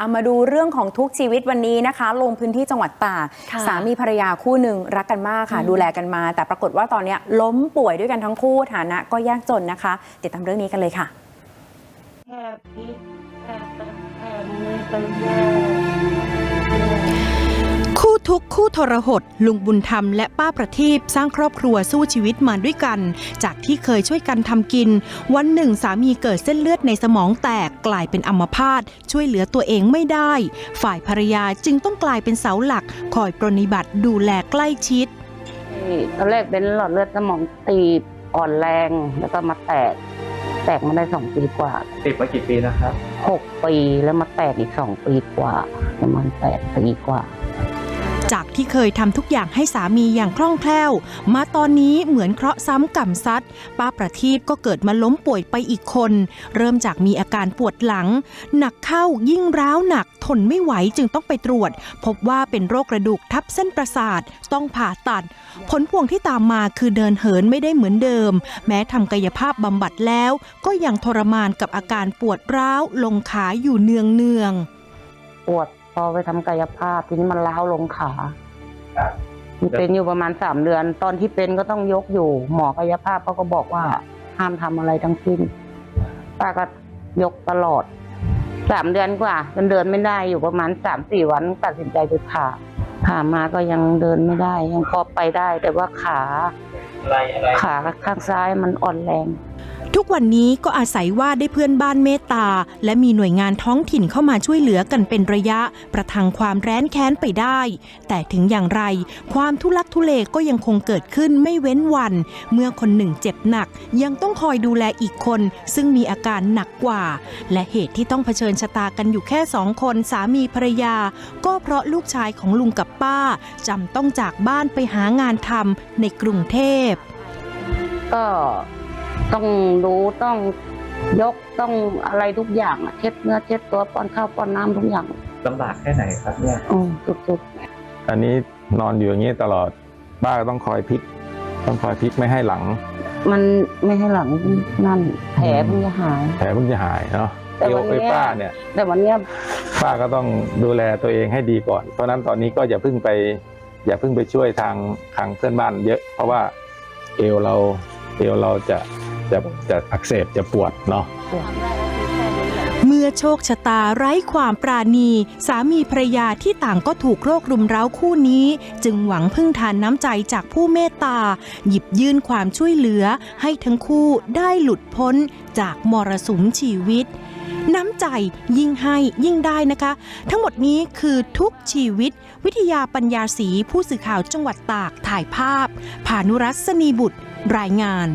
เอามาดูเรื่องของทุกชีวิตวันนี้นะคะ ลงพื้นที่จังหวัดตากค่ะสามีภรรยาคู่หนึ่งรักกันมากค่ะ ดูแลกันมา แต่ปรากฏว่าตอนเนี้ยล้มป่วยด้วยกันทั้งคู่ฐานะก็ยากจนนะคะ ติดตามเรื่องนี้กันเลยค่ะ ทุกข์คู่ทรหดลุงบุญธรรมและป้าประทีปสร้างครอบครัวสู้ชีวิตมาด้วยกัน จากที่เคยช่วยกันทำกิน วันหนึ่งสามีเกิดเส้นเลือดในสมองแตกกลายเป็นอัมพาตช่วยเหลือตัวเองไม่ได้ ฝ่ายภรรยาจึงต้องกลายเป็นเสาหลัก คอยปรนนิบัติดูแลใกล้ชิดที่ตอนแรกเป็นหลอดเลือดสมองตีบอ่อนแรงแล้วก็มาแตก แตกมาได้สองปีกว่าติดมากี่ปีนะครับหกปีแล้วมาแตกอีกสองปีกว่า ประมาณแปดปีกว่า จากที่เคยทำทุกอย่างให้สามีอย่างคล่องแคล่ว มาตอนนี้เหมือนเคราะห์ซ้ำกรรมซัด ป้าประทีปก็เกิดมาล้มป่วยไปอีกคน เริ่มจากมีอาการปวดหลัง หนักเข้ายิ่งร้าวหนักทนไม่ไหวจึงต้องไปตรวจ พบว่าเป็นโรคกระดูกทับเส้นประสาท ต้องผ่าตัด ผลพวงที่ตามมาคือเดินเหินไม่ได้เหมือนเดิม แม้ทำกายภาพบำบัดแล้ว ก็ยังทรมานกับอาการปวดร้าวลงขาอยู่เนืองเนืองปวด พอไปทำกายภาพทีนี้มันล้าวลงขามันเป็นอยู่ประมาณสามเดือน ตอนที่เป็นก็ต้องยกอยู่ หมอกายภาพเขาก็บอกว่าห้ามทำอะไรทั้งสิ้นป้าก็ยกตลอดสามเดือนกว่าจนเดินไม่ได้อยู่ประมาณสามสี่วันตัดสินใจไปผ่าผ่ามาก็ยังเดินไม่ได้ ยังพอไปได้ แต่ว่าขาอะไรอะไรขาข้างซ้ายมันอ่อนแรง ทุกวันนี้ก็อาศัยว่าได้เพื่อนบ้านเมตตา และมีหน่วยงานท้องถิ่นเข้ามาช่วยเหลือกันเป็นระยะ ประทังความแร้นแค้นไปได้ แต่ถึงอย่างไร ความทุลักทุเลก็ยังคงเกิดขึ้นไม่เว้นวัน เมื่อคนหนึ่งเจ็บหนัก ยังต้องคอยดูแลอีกคน ซึ่งมีอาการหนักกว่า และเหตุที่ต้องเผชิญชะตากันอยู่แค่สองคนสามีภรรยา ก็เพราะลูกชายของลุงกับป้าจำต้องจากบ้านไปหางานทำในกรุงเทพก็ ต้องดูต้องยกต้องอะไรทุกอย่างอะเช็ดเนื้อเช็ดตัวป้อนข้าวป้อนน้ำทุกอย่างลำบากแค่ไหนครับเนี่ยอืมสุดอันนี้นอนอยู่อย่างนี้ตลอดป้าก็ต้องคอยพลิก ต้องคอยพลิกไม่ให้หลัง ๆมันไม่ให้หลังนั่นแผลเพิ่งจะหาย แผลเพิ่งจะหายเนาะแต่เอววันไอ้เนี้ยป้าเนี่ยแต่วันเนี้ยป้าก็ต้องดูแลตัวเองให้ดีก่อน เพราะฉะนั้นตอนนี้ก็อย่าเพิ่งไป อย่าเพิ่งไปช่วยทางทางเพื่อนบ้านเยอะ เพราะว่าเอวเรา เอวเราจะจะจะอักเสบจะปวดเนาะเมื่อโชคชะตาไร้ความปราณี สามีภรรยาที่ต่างก็ถูกโรครุมเร้าคู่นี้ จึงหวังพึ่งทานน้ำใจจากผู้เมตตา หยิบยื่นความช่วยเหลือ ให้ทั้งคู่ได้หลุดพ้นจากมรสุมชีวิต น้ำใจยิ่งให้ยิ่งได้นะคะ ทั้งหมดนี้คือทุกชีวิต วิทยาปัญญาศรีผู้สื่อข่าวจังหวัดตากถ่ายภาพผานุรัสนีบุตร รายงาน